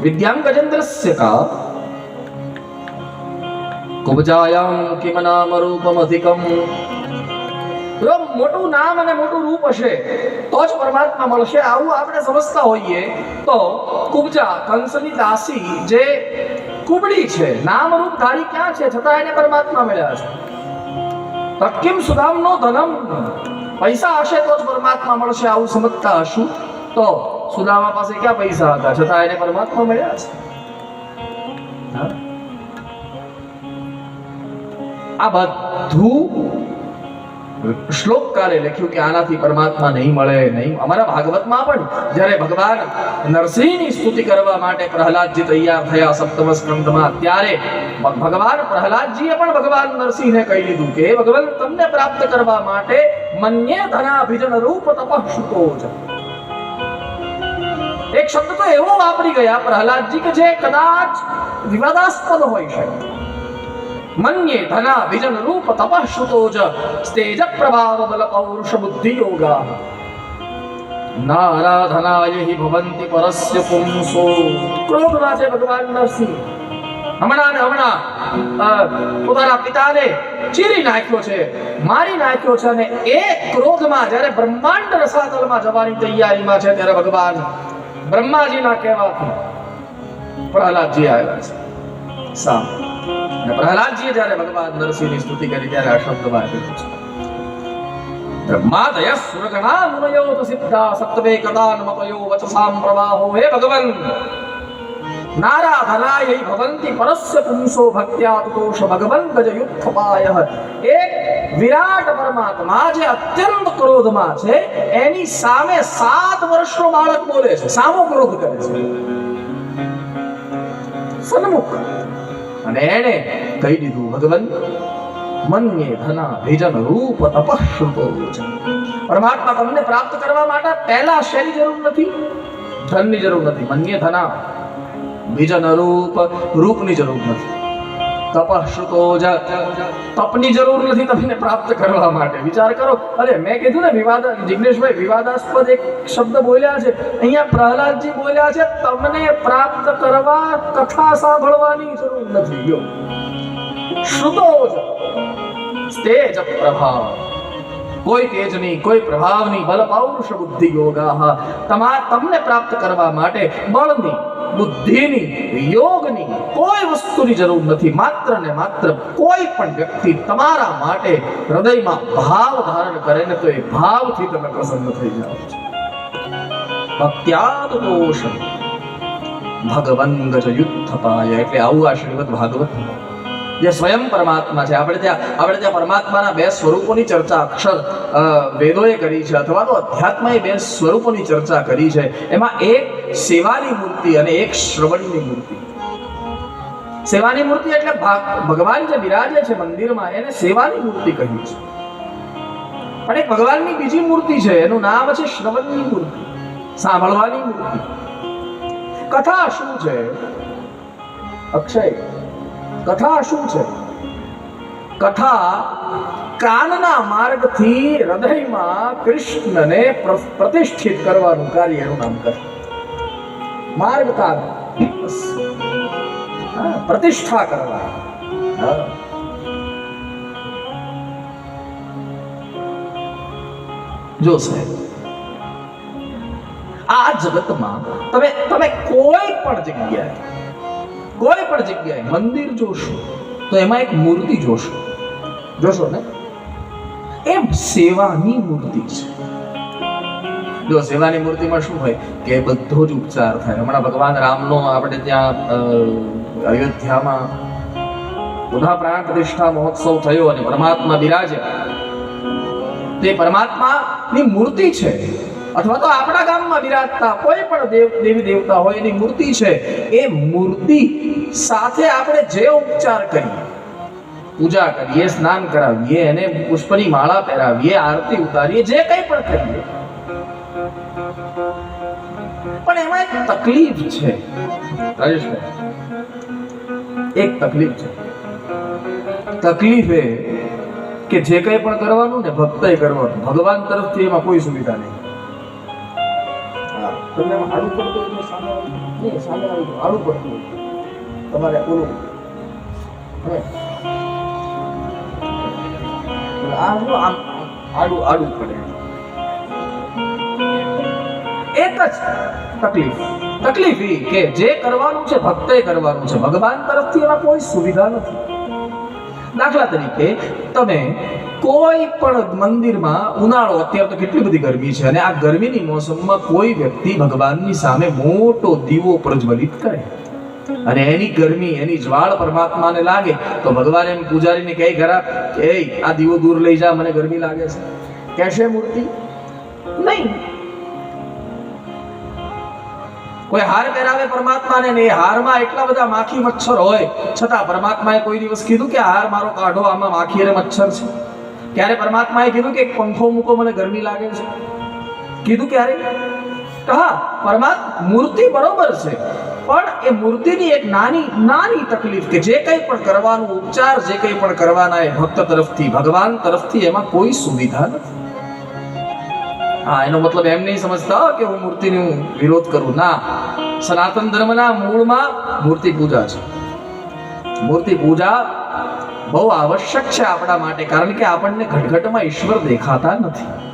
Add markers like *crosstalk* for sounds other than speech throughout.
વિદ્યાં ગજેન્દ્રસ્ય કા કુબજાયામ કિમ નામ રૂપમ અધિકમ મોટું નામ અને મોટું રૂપ હશે તો જ પરમાત્મા મળશે આવું આપણે સમજતા હોઈએ તો કુબજા કંસની દાસી જે કુબડી છે નામ રૂપ ધારી ક્યાં છે છતાં એને પરમાત્મા મળ્યા છે તક્કિમ સુદામનો ધનમ પૈસા હશે તો જ પરમાત્મા મળશે આવું સમજતા હશું તો સુદામા પાસે ક્યાં પૈસા હતા? છતાં એને પરમાત્મા મળ્યા છે. આ બધું શ્લોકકારે લખ્યું કે આનાથી પરમાત્મા નહીં મળે, નહીં. અમારા ભાગવતમાં પણ જ્યારે ભગવાન નરસિંહની સ્તુતિ કરવા માટે પ્રહલાદજી તૈયાર થયા સપ્તમ સ્કંદમાં ત્યારે ભગવાન પ્રહલાદજીએ પણ ભગવાન નરસિંહને કહી દીધું કે, "હે ભગવાન, તમને પ્રાપ્ત કરવા માટે મન્ય ધનાભિજન રૂપ તપઃ છે એક શબ્દ તો એવો વાપરી ગયા, પ્રહલાદજી કે જે કદાચ વિવાદાસ્પદ હોઈ શકે. મન્યે ધના વિજન રૂપ તપઃશ્રુતો જ સ્તેજ પ્રભાવ બલ પૌરુષ બુદ્ધિ યોગા. નારાધનાય હિ ભવંતિ પરસ્ય પુંસો. ક્રોધમાં છે ભગવાન નરસિંહ. હમણાં ને હમણાં પોતાના પિતાને ચીરી નાખ્યો છે, મારી નાખ્યો છે અને એ ક્રોધમાં જ્યારે બ્રહ્માંડ રસાતલમાં જવાની તૈયારીમાં છે, ત્યારે ભગવાન બ્રહ્માજીના કહેવાથી પ્રહલાદજી આવ્યા છે. સામ. અને પ્રહલાદજીએ જ્યારે ભગવાન નરસિંહની સ્તુતિ કરી ત્યારે આ શબ્દ વાપર્યો છે. બ્રહ્માદય સુરગણા મુનયો સિદ્ધા સત્વે કદાનમતયો વચસામ પ્રવાહો. હે ભગવન! નારાધનાય ભવંતિ પરસ્ય એક વિરાટ પરમાત્મા જે અત્યંત ક્રોધમાં છે, એની સામે સાત વર્ષનો બાળક બોલે છે. સામો ક્રોધ કરે છે. સન્મુખ. અને એણે કહી દીધું, ભગવન, મન્યે ધના ભીજન રૂપ તપશ્રુતો છે પરમાત્મા તમને પ્રાપ્ત કરવા માટે પહેલા શેની જરૂર નથી? ધનની જરૂર નથી. મન્ય ધના ભિજન રૂપ, રૂપની જરૂર નથી. જરૂર નથી તમને પ્રાપ્ત કરવા માટે. વિચાર કરો. અરે, મેં કીધું ને, વિવાદ, જિગ્નેશભાઈ, વિવાદાસ્પદ એક શબ્દ બોલ્યા છે. અહીંયા પ્રહલાદજી બોલ્યા છે, તમને પ્રાપ્ત કરવા કથા સાંભળવાની જરૂર નથી. યો શ્રુતો જ પ્રભાવ. કોઈ તેજની કોઈ પ્રભાવની બલ પૌરુષ તમને પ્રાપ્ત કરવા માટે બળની બુદ્ધિની, યોગની કોઈ વસ્તુની જરૂર નથી. માત્ર ને માત્ર કોઈ પણ વ્યક્તિ તમારા માટે હૃદયમાં ભાવ ધારણ કરે ને તો એ ભાવથી તમે પ્રસન્ન થઈ જાઓ ભક્ત્યાદ દોષ ભગવન યુદ્ધ પાય એટલે આવું આ શ્રીમદ ભાગવત. જે સ્વયં પરમાત્મા છે. આપણે ત્યાં આપણે ત્યાં પરમાત્માના બે સ્વરૂપોની ચર્ચા અક્ષર વેદોએ કરી છે અથવા તો અધ્યાત્મએ બે સ્વરૂપોની ચર્ચા કરી છે. એમાં એક સેવાની મૂર્તિ અને એક શ્રવણની મૂર્તિ. સેવાની મૂર્તિ એટલે ભગવાન જે બિરાજે છે મંદિરમાં, એને સેવાની મૂર્તિ કહ્યું છે. પણ એક ભગવાનની બીજી મૂર્તિ છે, એનું નામ છે શ્રવણની મૂર્તિ. સાંભળવાની મૂર્તિ. કથા શું છે? અક્ષય કથા શું છે કથા કાનના માર્ગથી હૃદયમાં કૃષ્ણને પ્ર- પ્રતિષ્ઠિત કરવાનું કાર્ય એનું નામ કથા માર્ગ કાન બસ. હા, પ્રતિષ્ઠા કરવા હા. જો સાહેબ આ જગતમાં તમે તમે કોઈ પણ જગ્યાએ કોઈ પણ જગ્યાએ મંદિર જોશો, તો એમાં એક મૂર્તિ જોશો. જોશો ને? એ સેવાની મૂર્તિ છે. જો સેવાની મૂર્તિમાં શું હોય કે બધો જ ઉપચાર થાય. હમણાં ભગવાન રામનો આપણે ત્યાં અયોધ્યામાં પુનઃ પ્રાણ પ્રતિષ્ઠા મહોત્સવ થયો અને પરમાત્મા બિરાજે. તે પરમાત્માની મૂર્તિ છે. અથવા તો આપણા ગામમાં બિરાજતા કોઈ પણ દેવ, દેવી દેવતા હોય એની મૂર્તિ છે. એ મૂર્તિ સાથે આપણે જે ઉપચાર કરીએ પૂજા કરીએ સ્નાન કરાવીએ એને પુષ્પની માળા પહેરાવીએ આરતી ઉતારીએ જે કંઈ પણ કરીએ. પણ એમાં એક તકલીફ છે. રાજેશભાઈ. એક તકલીફ છે. તકલીફ એ કે જે કંઈ પણ કરવાનું ને ભક્તય કરવાનું. ભગવાન તરફથી એમાં કોઈ સુવિધા નહીં. તમને આડું પડતું સામે આડું પડતું તમારે આમ આડું આડું પડે. એક જ તકલીફ. તકલીફ કે જે કરવાનું છે ભક્તે કરવાનું છે. ભગવાન તરફથી એમાં કોઈ સુવિધા નથી. દાખલા તરીકે તમે કોઈ પણ મંદિરમાં ઉનાળો, અત્યારે તો કેટલી બધી ગરમી છે અને આ ગરમીની મોસમમાં કોઈ વ્યક્તિ ભગવાનની સામે મોટો દીવો પ્રજ્વલિત કરે. અને એની ગરમી એની જ્વાળ પરમાત્માને લાગે તો ભગવાન એમ પૂજારીને કહે ખરા કે આ દીવો દૂર લઈ જા મને ગરમી લાગે છે. કહેશે મૂર્તિ? નહીં. કોઈ હાર પહેરાવે પરમાત્માને? ને એ હારમાં એટલા બધા માખી મચ્છર હોય છતાં પરમાત્માએ કોઈ દિવસ કીધું કે હાર મારો કાઢો આમાં માખી અને મચ્છર છે. ક્યારે પરમાત્માએ કીધું કે એક પંખો મૂકો મને ગરમી લાગે છે. કીધું ક્યારે? હા પરમાત્મા મૂર્તિ બરોબર છે. પણ એ મૂર્તિની એક નાની નાની તકલીફ કે જે કંઈ પણ કરવાનું ઉપચાર, જે કંઈ પણ કરવાના એ ભક્ત તરફથી, ભગવાન તરફથી એમાં કોઈ સુવિધા નથી. હા, એનો મતલબ એમ નહીં સમજતા કે હું મૂર્તિનો વિરોધ કરું. ના, સનાતન ધર્મના મૂળમાં મૂર્તિ પૂજા છે. મૂર્તિ પૂજા બહુ આવશ્યક છે આપણા માટે, કારણ કે આપણને ઘટઘટમાં ઈશ્વર દેખાતા નથી.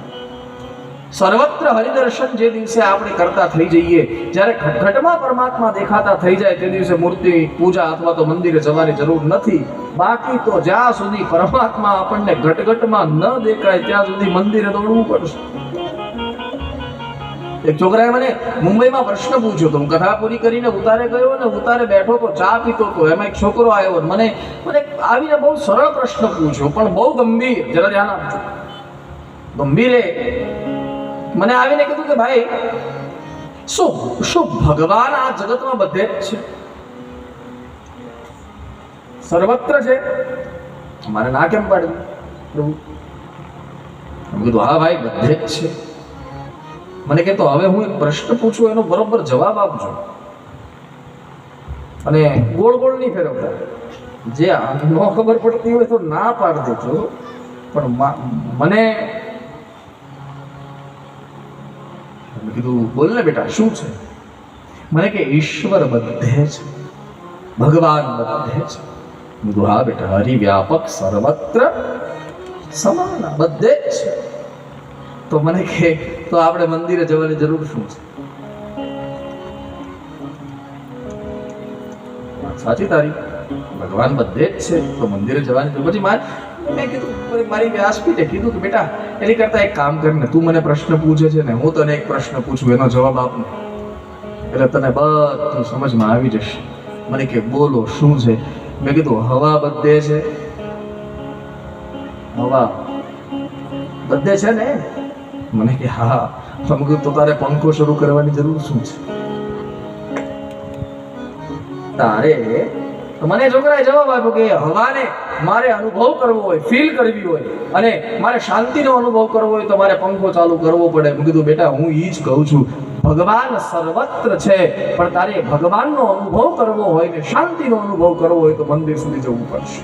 સર્વત્ર હરિદર્શન જે દિવસે આપણે કરતા થઈ જઈએ, જ્યારે ઘટઘટમાં પરમાત્મા દેખાતા થઈ જાય તે દિવસે મૂર્તિ, પૂજા અથવા તો મંદિરે જવાની જરૂર નથી. બાકી તો જ્યાં સુધી પરમાત્મા આપણને ઘટઘટમાં ન દેખાય, ત્યાં સુધી મંદિરે દોડવું પડશે. એક છોકરાએ મને મુંબઈમાં પ્રશ્ન પૂછ્યો તો હું કથા પૂરી કરીને ઉતારે ગયો ને ઉતારે બેઠો તો ચા પીતો તો એમાં એક છોકરો આવ્યો મને મને આવીને બહુ સરળ પ્રશ્ન પૂછ્યો, પણ બહુ ગંભીર, જરા ધ્યાન આપજો. ગંભીરે મને આવીને કીધું કે ભાઈ, શું શું ભગવાન આ જગતમાં બધે જ છે? સર્વત્ર છે? મારે ના કેમ પાડ્યું? પ્રભુ કીધું, હા ભાઈ, બધે જ છે. મને કહેતો હવે હું એક પ્રશ્ન પૂછું, એનો બરોબર જવાબ આપજો. અને ગોળ ગોળ નહીં ફેરવતા. જે ન ખબર પડતી હોય તો ના પાડ દેજો પણ મને મેં કીધું બોલ ને બેટા, શું છે? મને કે ઈશ્વર બધે છે, ભગવાન બધે છે. કીધું, હા બેટા હરિ વ્યાપક સર્વત્ર સમાન બધે જ છે. તો મને કે, તો આપણે મંદિરે જવાની જરૂર શું છે? સાચી તારી. ભગવાન બધે જ છે, તો મંદિરે જવાની પછી મારે મેં કીધું મારી વ્યાસપીઠે કીધું કે, બેટા, એની કરતા એક કામ કરીને તું મને પ્રશ્ન પૂછે છે ને, હું તને એક પ્રશ્ન પૂછું, એનો જવાબ આપ. એટલે તને બધું સમજમાં આવી જશે. મને કે, બોલો, શું છે? મેં કીધું, હવા બધે છે. હવા બધે છે ને? મને કે, હા. મેં કીધું, તો તારે પંખો શરૂ કરવાની જરૂર શું છે? તારે મને છોકરાએ જવાબ આપ્યો કે, હવાને મારે અનુભવ કરવો હોય ફીલ કરવી હોય અને મારે શાંતિનો અનુભવ કરવો હોય તો મારે પંખો ચાલુ કરવો પડે. મેં કીધું, બેટા, હું એ જ કહું છું, ભગવાન સર્વત્ર છે, પણ તારે ભગવાનનો અનુભવ કરવો હોય ને શાંતિનો અનુભવ કરવો હોય તો મંદિર સુધી જવું પડશે.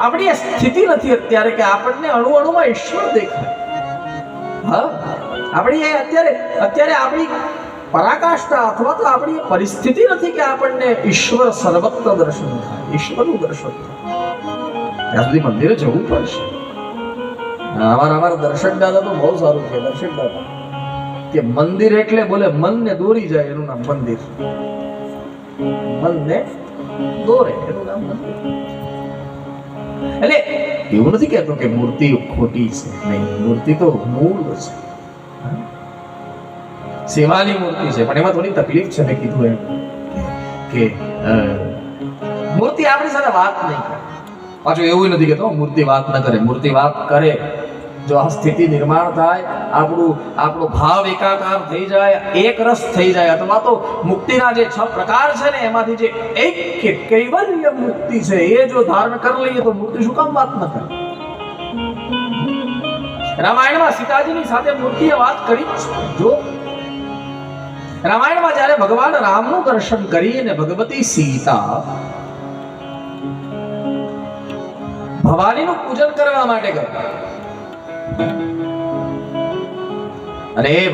આપણી સ્થિતિ નથી અત્યારે કે આપણને અણુ અણુમાં ઈશ્વર દેખાય. હા? આપણી અત્યારે અત્યારે આપણી પરાકાષ્ઠા અથવા તો આપણી પરિસ્થિતિ નથી કે આપણને ઈશ્વર સર્વત્ર દર્શન થાય, ઈશ્વરનું દર્શન થાય. ત્યાં સુધી મંદિરે જવું પડશે. અમારા અમારા દર્શક દાદા તો બહુ સારું છે દર્શક દાદા કે મંદિર એટલે બોલે મનને દોરી જાય એનું નામ મંદિર. મનને દોરે એનું નામ મંદિર. એટલે એવું નથી કહેતો કે મૂર્તિ ખોટી છે, નહીં, મૂર્તિ તો મૂળ છે? સેવાની મૂર્તિ છે. પણ એમાં થોડી તકલીફ છે, મેં કીધું એમ કે મૂર્તિ આપણી સાથે વાત નહીં કરે. પાછું એવું નથી કહેતો, મૂર્તિ વાત ન કરે. મૂર્તિ વાત કરે. જો આ સ્થિતિ નિર્માણ થાય, આપણું, આપણો ભાવ એકાકાર થઈ જાય એક રસ થઈ જાય, અથવા તો મુક્તિના જે છ પ્રકાર છે ને, એમાંથી જે એક કે કૈવલ્ય મુક્તિ છે, એ જો ધારણ કરી લઈએ તો મૂર્તિ શું કામ વાત ન કરે? રામાયણમાં સીતાજીની સાથે મૂર્તિએ વાત કરી જો રામાયણમાં જ્યારે ભગવાન રામનું દર્શન કરીને ભગવતી સીતા ભવાનીનું પૂજન કરવા માટે ગયા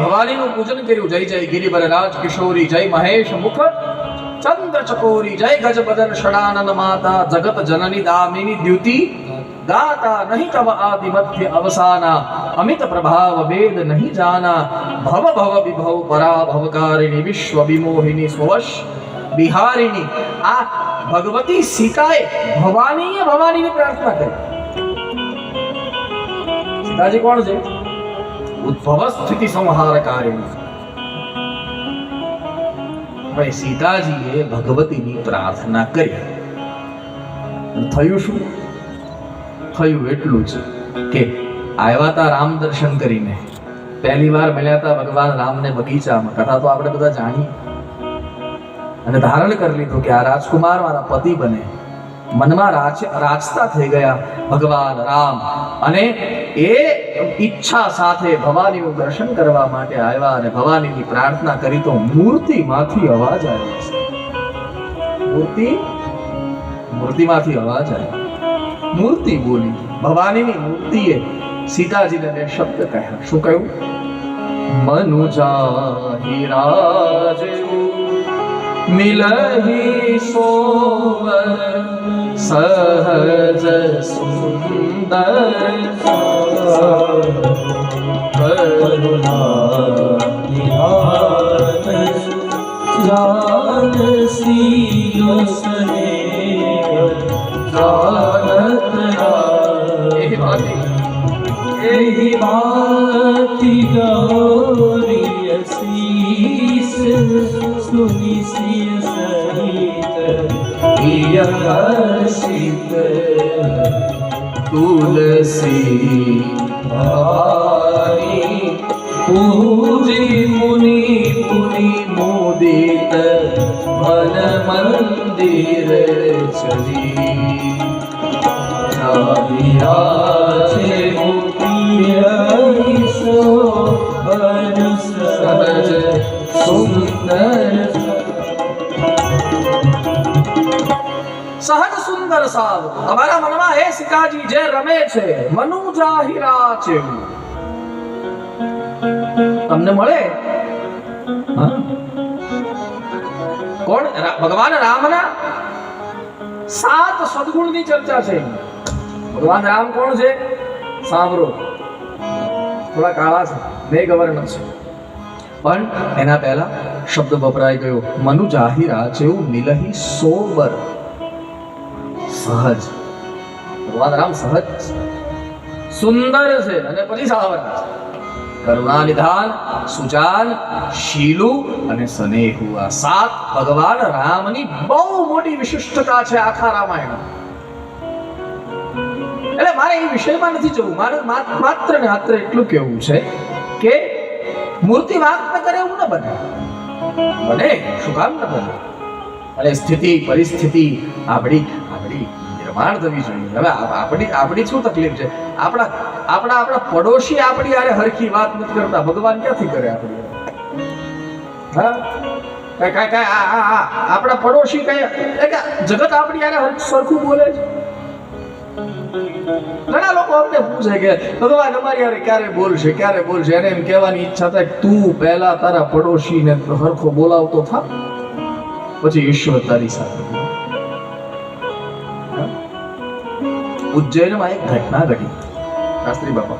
ભવાનીનું પૂજન કર્યું. જય જય ગિરિવર રાજ કિશોરી, જય મહેશ મુખ ચંદ્ર ચકોરી, જય ગજબદન ષડાનંદ માતા, જગત જનની દામિની દ્યુતિ, ગાતા નહીં તવ આદિ મધ્ય અવસાના. અમિત પ્રભાવ વેદ નહીં જાના ભવ ભવ વિભવ ભવકારિણી વિશ્વ વિમોહિની સ્વવશ બિહારીની આ ભગવતી સીતાએ ભવાનીએ ભવાનીની પ્રાર્થના કરી સીતાજી કોણ છે ઉદ્ભવ સ્થિતિ સંહારકારિણી ભાઈ સીતાજીએ ભગવતીની પ્રાર્થના કરી થયું શું થયું એટલું જ કે આવ્યા હતા રામ દર્શન કરીને. પહેલી વાર મળ્યા હતા ભગવાન રામને બગીચામાં. કથા તો આપણે બધા જાણીએ. અને ધારણ કરી લીધું કે આ રાજકુમાર મારા પતિ બને. મનમાં રાજ રાજતા થઈ ગયા ભગવાન રામ. અને એ ઈચ્છા સાથે ભવાનીનું દર્શન કરવા માટે આવ્યા અને ભવાનીની પ્રાર્થના કરી તો મૂર્તિમાંથી અવાજ આવ્યો. છે મૂર્તિ? મૂર્તિમાંથી અવાજ આવ્યો. મૂર્તિ બોલી, ભવાનીની મૂર્તિએ સીતાજીને બે શબ્દ કહ્યા શું કહ્યું મનુજા હીરા મિલહી સોવર સહજ સુંદર એ સુની સિય સહિત પ્રિય હર્ષિત તુલસી ભવાની પૂજી મુનિ પુનિ મુદિત મન મંદિર ચલી ચાલિયા છે મુક્તિય ઈસો હર્ષ સહજ સહજ સુંદર સાવ અમારા મનમાં હે સીતાજી જે રમે છે મનુ જાહિરા છે તમને મળે કોણ ભગવાન રામના સાત સદગુણની ચર્ચા છે ભગવાન રામ કોણ છે સાંભળો થોડા કાળા છે મેઘવર્ણ છે પણ એના પહેલા શબ્દ વપરાઈ ગયો. મનુ જાહિરા જેવું મિલહી સોબર. સહજ. ભગવાન રામ સહજ સુંદર છે અને પછી સાવર કરુણા નિધાન, સુજાન, શીલુ અને સનેહુ. આ સાત ભગવાન રામની બહુ મોટી વિશિષ્ટતા છે આખા રામાયણ એટલે મારે એ વિષયમાં નથી જવું. મારે માત્ર ને માત્ર એટલું કેવું છે કે મૂર્તિ વાત ન કરે એવું ન બને. બને, શું કામ ન બને? અને સ્થિતિ, પરિસ્થિતિ આપણી આપણી નિર્માણ થવી જોઈએ. હવે આપણી આપણી શું તકલીફ છે? આપણા આપણા આપણા પડોશી આપણી યારે હરખી વાત નથી કરતા. ભગવાન ક્યાંથી કરે આપણી હા? કઈ કઈ આપણા પડોશી કઈ જગત આપણી આરે સરખું બોલે છે? ઘણા લોકો અમને પૂછે કે, ભગવાન, અમારી યારે ક્યારે બોલશે ક્યારે બોલશે? એને એમ કહેવાની ઈચ્છા થાય તું પહેલા તારા પડોશીને હરખો બોલાવતો થા, પછી ઈશ્વર તારી સાથે. ઉજ્જૈનમાં એક ઘટના ઘટી. શાસ્ત્રી બાપા.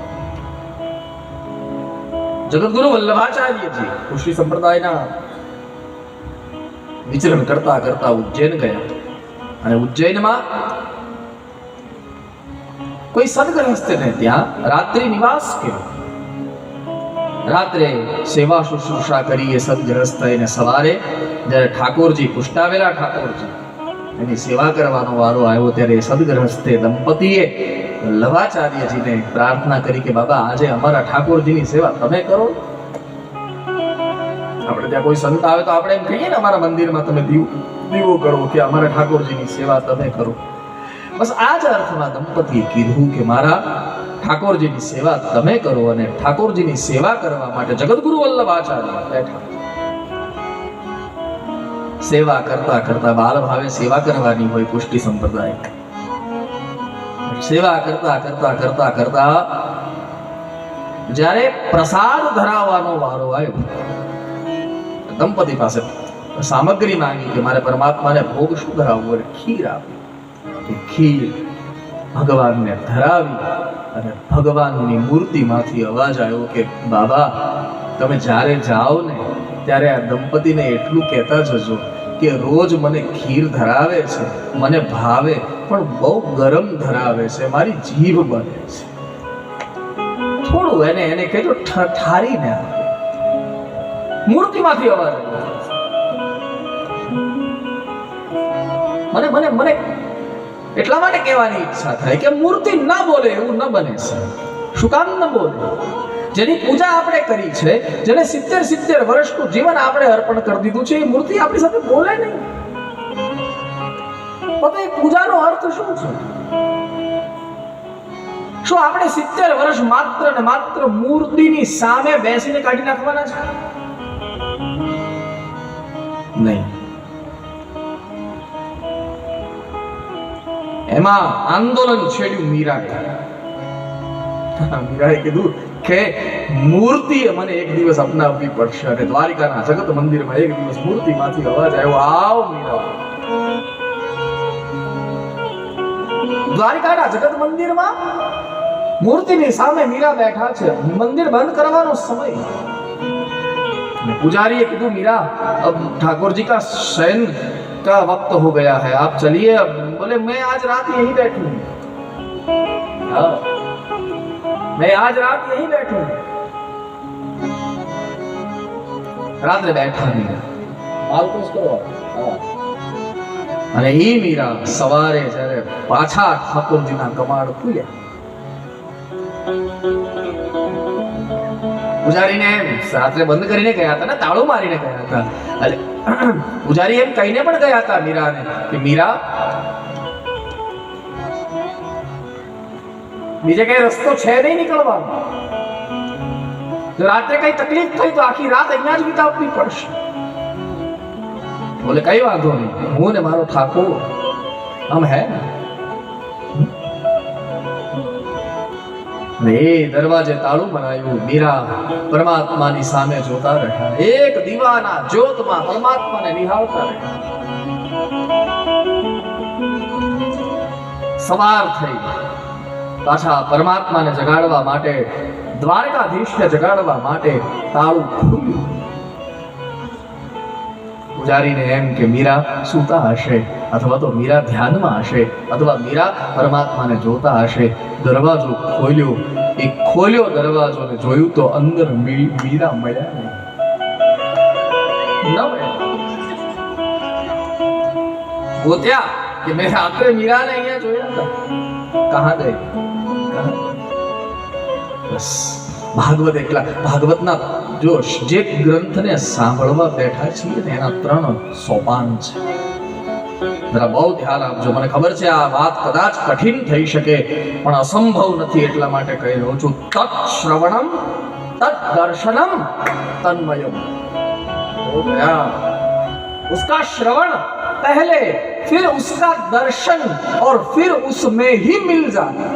જગતગુરુ વલ્લભાચાર્યજી કૃષિ સંપ્રદાયના વિચરણ કરતા કરતા ઉજ્જૈન ગયા. અને ઉજ્જૈનમાં કોઈ સદગ્રહસ્થને ત્યાં રાત્રિ નિવાસ કર્યો. રાત્રે સેવા શુશ્રુષા કરી એ સદગ્રસ્ત એને સવારે જ્યારે ઠાકોરજી પુષ્ટાવેલા ઠાકોરજી એની સેવા કરવાનો વારો આવ્યો ત્યારે સદગ્રહસ્થે દંપતીએ લવાચાર્યજીને પ્રાર્થના કરી કે, બાબા, આજે અમારા ઠાકોરજીની સેવા તમે કરો. આપણે ત્યાં કોઈ સંત આવે તો આપણે એમ કહીએ ને, અમારા મંદિરમાં તમે દીવ, દીવો કરો કે અમારા ઠાકોરજીની સેવા તમે કરો. બસ આ જ અર્થમાં દંપતીએ કીધું કે મારા ઠાકોરજીની સેવા તમે કરો અને ઠાકોરજીની સેવા કરવા માટે જગતગુરુ વલ્લભાચાર્ય બેઠા. સેવા કરતા કરતા બાલ ભાવે સેવા કરવાની હોય પુષ્ટિ સંપ્રદાય. સેવા કરતા કરતા કરતા કરતા જ્યારે પ્રસાદ ધરાવવાનો વારો આવ્યો, દંપતી પાસે સામગ્રી માંગી કે મારે પરમાત્માને ભોગ શું ધરાવવું? ખીર આપી. એ ખીર ભગવાનને ધરાવી અને ભગવાનની મૂર્તિમાંથી અવાજ આવ્યો કે, બાબા, તમે જ્યારે જાઓ ને, ત્યારે આ દંપતીને એટલું કહેતા જજો કે રોજ મને ખીર ધરાવે છે, મને ભાવે, પણ બહુ ગરમ ધરાવે છે, મારી જીભ બને છે. થોડું એને એને કહેજો ઠારીને મૂર્તિમાંથી અવાજ મને મને મને એટલા માટે કહેવાની ઈચ્છા થાય કે મૂર્તિ ન બોલે એવું ન બને છે શું કામ ન બોલે? જેની પૂજા આપણે કરી છે જેને સિત્તેર સિત્તેર વર્ષનું જીવન આપણે અર્પણ કરી દીધું છે, એ મૂર્તિ આપણી સાથે બોલે નહીં. તો એ પૂજાનો અર્થ શું છે? શું આપણે સિત્તેર વર્ષ માત્ર ને માત્ર મૂર્તિની સામે બેસીને કાઢી નાખવાના છે? નહીં. એમાં આંદોલન છેડ્યું મીરાએ. મીરાએ કીધું કે મૂર્તિ મને એક દિવસ અપનાવવી પડશે અને દ્વારિકાના જગત મંદિરમાં એક દિવસ મૂર્તિમાંથી અવાજ આવ્યો, આવ મીરા. દ્વારિકાના જગત મંદિરમાં મૂર્તિની સામે મીરા બેઠા છે. મંદિર બંધ કરવાનો સમય. પૂજારીએ કીધું, મીરા ઠાકોરજી કા શયન का वक्त हो गया है आप चलिए अब बोले मैं आज रात यहीं बैठूं हाँ, मैं आज रात यहीं बैठूं રાત્રે બેઠા મીરા માલકુસ કરો હા. અને એ મીરા સવારે જ્યારે પાછા ઠાકોરજીના કમાડ ખુલ્યા પૂજારીને રાત્રે બંધ કરીને ગયા હતા ને, તાળું મારીને ગયા હતા. એટલે *clears throat* પૂજારી એમ કહીને પણ ગયા હતા મીરાને કે, મીરા, બીજે કઈ રસ્તો છે નહીં નીકળવાનો? રાત્રે કઈ તકલીફ થઈ તો આખી રાત અહીંયા જ વિતાવવી પડશે. બોલે, કઈ વાંધો નહીં. હું ને મારો ઠાકોર હમ હે ને? અને એ દરવાજે તાળું બનાવ્યું. મીરા પરમાત્માની સામે જોતા રહ્યા. એક દીવાના જ્યોતમાં પરમાત્માને નિહાળતા રહ્યા. સવાર થઈ. પાછા પરમાત્માને જગાડવા માટે, દ્વારકાધીશને જગાડવા માટે તાળું ખુલ્યું પૂજારીને એમ કે, મીરા સૂતા હશે? અથવા તો મીરા ધ્યાનમાં હશે? અથવા મીરા પરમાત્માને જોતા હશે? દરવાજો ખોલ્યો. એ ખોલ્યો દરવાજો ને જોયું તો અંદર મીરા મળ્યા નહીં. ગોત્યા કે, મેં રાત્રે મીરાને અહીંયા જોયા હતા કહા ગઈ બસ. ભાગવત એકલા, ભાગવતના જો જે ગ્રંથને સાંભળવા બેઠા છીએ ને એના ત્રણ સોપાન છે જરા બહુ ધ્યાન આપજો મને ખબર છે આ વાત કદાચ કઠિન થઈ શકે પણ અસંભવ નથી એટલા માટે કહી રહ્યો છું તત શ્રવણમ તત દર્શનમ તન્મયમ हो गया उसका श्रवण पहले फिर उसका दर्शन और फिर उसमें ही मिल जाना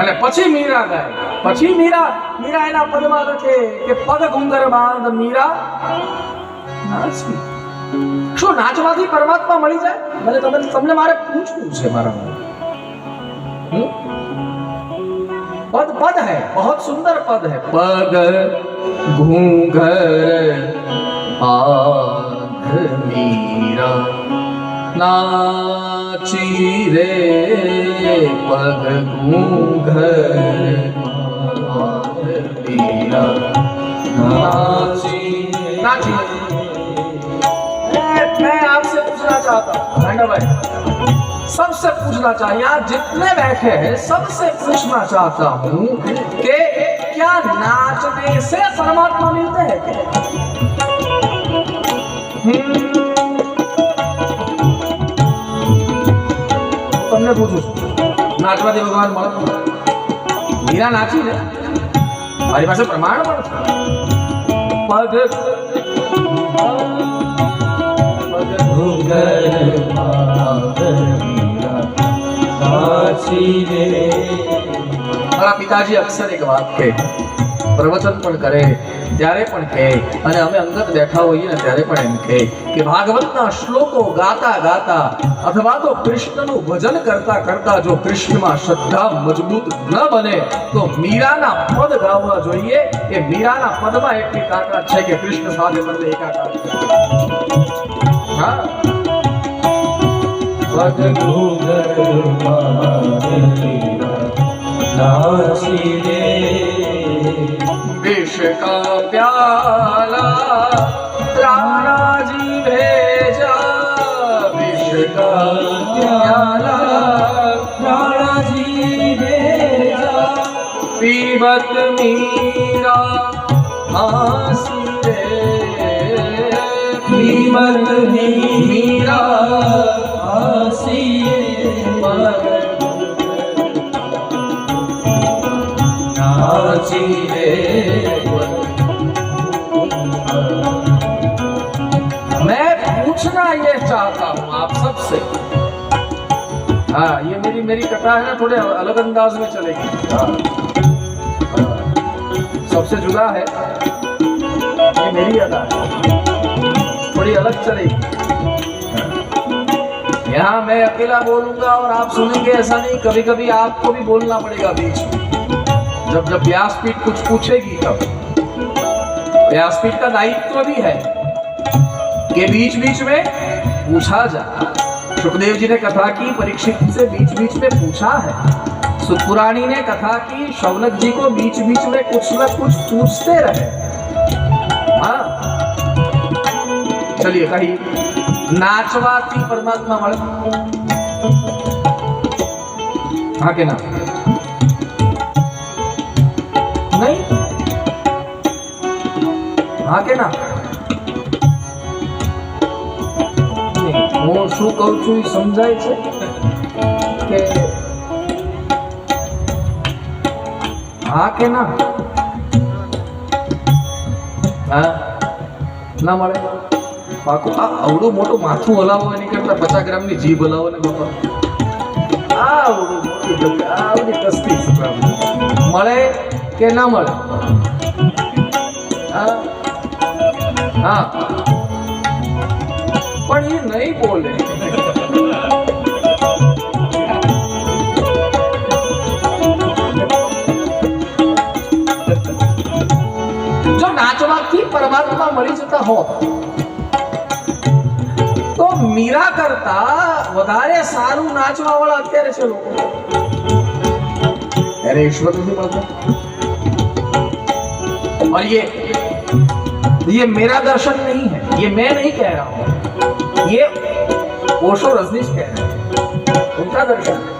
અને પછી મીરા ગાય પછી મીરા મીરા એના પદમાં લખે કે પદ ગુંગર બાંધ મીરા. નાચી શું? નાચવાથી પરમાત્મા મળી જાય? મને તમે તમને મારે પૂછવું છે મારા પદ પદ હે, બહુત સુંદર પદ હે. પદ ઘૂંઘર બાંધ મીરા. ના रे पग घूंघर आपसे पूछना चाहता हूँ भाई। सबसे पूछना चाहिए यहाँ जितने बैठे हैं, सबसे पूछना चाहता हूँ कि क्या नाचने से परमात्मा मिलते हैं? તમને પૂછું છું નાચવાથી ભગવાન મળે મીરા નાચી ને મારી પાસે પ્રમાણ પણ છે પગ મારા પિતાજી અક્ષર એક વાત કહે પ્રવચન પણ કરે, ત્યારે પણ કહે. અને અમે અંગત બેઠા હોઈએ ને ત્યારે પણ એમ કહે કે ભાગવતના શ્લોકો ગાતા ગાતા અથવા તો કૃષ્ણનું ભજન કરતા કરતા જો કૃષ્ણમાં શ્રદ્ધા મજબૂત ન બને, તો મીરાના પદ ગાવા જોઈએ. એ મીરાના પદમાં એટલી તાકાત છે કે કૃષ્ણ સાથે બંને એકાકાર છે. હા? પગ નાસી રે का प्याला प्राणा जीवे जा विष का प्याला प्राणा जीवे जा पीबत मीरा हासी रे पीबत मीरा हासी सबसे हाँ ये मेरी मेरी कथा है ना, थोड़े अलग अंदाज में चलेगी। हाँ। सबसे जुदा है। ये मेरी अदा है। थोड़ी अलग चलेगी। यहाँ मैं अकेला बोलूँगा और आप सुनेंगे, ऐसा नहीं कभी कभी आपको भी बोलना पड़ेगा बीच में। जब जब व्यासपीठ कुछ पूछेगी तब। व्यासपीठ का दायित्व भी है के बीच बीच में पूछा जा सुखदेव जी ने कथा की परीक्षित से बीच बीच में पूछा है। सुखपुराणी ने कथा की, शौनक जी को बीच बीच में कुछ न कुछ पूछते रहे। हाँ। चलिए, कही। नाचवा थी परमात्मा मल हाँ के ना नहीं। हाँ के ना શું કહું છું એ સમજાય છે? કે હા કે ના? હા? ના મળે? પાકું, આ અવડું મોટું માથું હલાવો એની કરતા પચાસ ગ્રામની જીભ હલાવો ને બાપા. આ. મળે કે ના મળે? હા? હા. પણ એ નહીં બોલે જો નાચવાથી પરમાત્મા મળી જતા હોત તો મીરા કરતા વધારે સારું નાચવા વાળા અત્યારે છે લોકો અરે ઈશ્વર નથી મળતા और ये ये मेरा दर्शन नहीं है ये मैं नहीं कह रहा हूं ये ओशो रजनीश कह रहे हैं उनका दर्शन है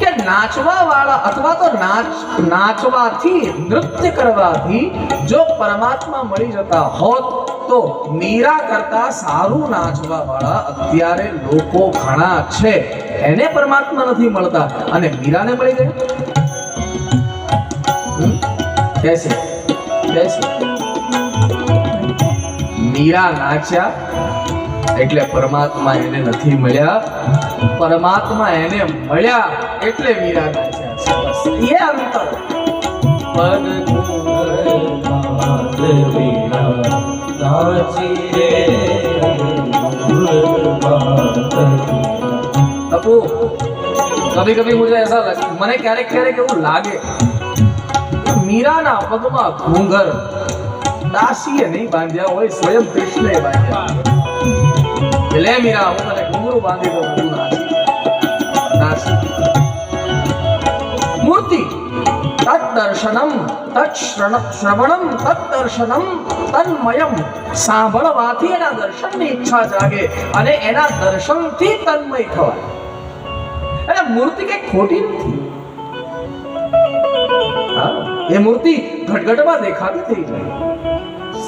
કે નાચવા વાળા અથવા તો નાચ નાચવાથી નૃત્ય કરવાથી જો પરમાત્મા મળી જતા હોત તો મીરા કરતા સારું નાચવા વાળા અત્યારે લોકો ઘણા છે એને પરમાત્મા નથી મળતા અને મીરાને મળી ગઈ હમ? कैसे મીરા નાચ્યા. એટલે પરમાત્મા એને નથી મળ્યા. પરમાત્મા એને મળ્યા એટલે મીરા નાચ્યા. એ અંતર તપુ કભી કભી મુજે એસા મને ક્યારેક ક્યારેક એવું લાગે મીરાના પગમાં ઘૂંઘર દાસીએ નહીં બાંધ્યા હોય, સ્વયં કૃષ્ણએ બાંધ્યા કે લે મીરા હું તને ઘૂંઘરું બાંધી દઉં, તું નાચી મૂર્તિ. તત્દર્શનમ, તત્શ્રણ, શ્રવણમ તદર્શનમ તન્મયમ. સાંભળવાથી એના દર્શનની ઈચ્છા જાગે અને એના દર્શનથી તન્મય થવાય. એટલે મૂર્તિ કઈ ખોટી નથી. એ મૂર્તિ ઘટઘટમાં દેખાતી થઈ જાય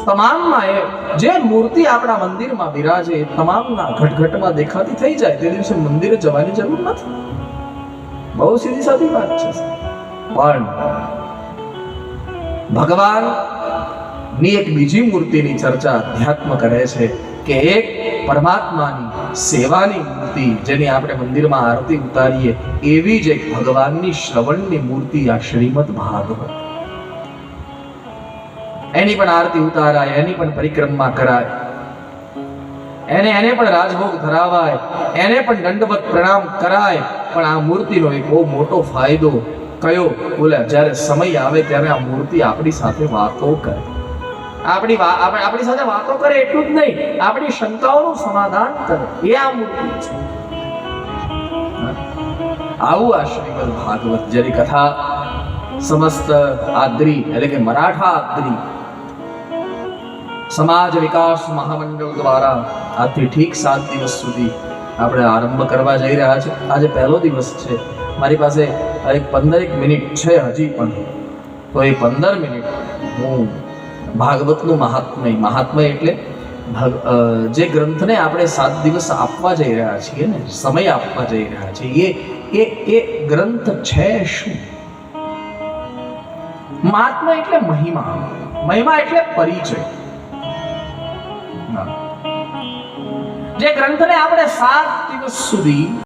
તમામમાં એ જે મૂર્તિ આપણા મંદિરમાં બિરાજે તમામના ઘટઘટમાં દેખાતી થઈ જાય. તે દિવસે મંદિરે જવાની જરૂર નથી. બહુ સીધી સાદી વાત છે પણ ભગવાનની એક બીજી મૂર્તિની ચર્ચા અધ્યાત્મ કરે છે કે એક પરમાત્માની સેવાની મૂર્તિ જેની આપણે મંદિરમાં આરતી ઉતારીએ એવી જ એક ભગવાનની શ્રવણની મૂર્તિ આ શ્રીમદ ભાગવત. એની પણ આરતી ઉતારાય, એની પણ પરિક્રમા કરાય. એને એને પણ રાજભોગ ધરાવાય, એને પણ દંડવત પ્રણામ કરાય. પણ આ મૂર્તિનો એક બહુ મોટો ફાયદો કયો? બોલે, જ્યારે સમય આવે ત્યારે આ મૂર્તિ આપણી સાથે વાતો કરે. આપણી આપણી સાથે વાતો કરે એટલું જ નહીં, આપણી શંકાઓનું સમાધાન કરે. એ આ મૂર્તિ છે. આવું આ શ્રીમદ ભાગવત જેની કથા સમસ્ત આદ્રી, એટલે કે મરાઠા આદ્રી સમાજ વિકાસ મહામંડળ દ્વારા આજથી ઠીક સાત દિવસ સુધી આપણે આરંભ કરવા જઈ રહ્યા છે. આજે પહેલો દિવસ છે. મારી પાસે એક પંદરેક મિનિટ છે હજી પણ. તો એ પંદર મિનિટ હું ભાગવતનું મહાત્મય મહાત્મય એટલે જે ગ્રંથને આપણે સાત દિવસ આપવા જઈ રહ્યા છીએ ને, સમય આપવા જઈ રહ્યા છીએ, એ એ એ ગ્રંથ છે શું? મહાત્મા એટલે મહિમા. મહિમા એટલે પરિચય. જે ગ્રંથને આપણે સાત દિવસ સુધી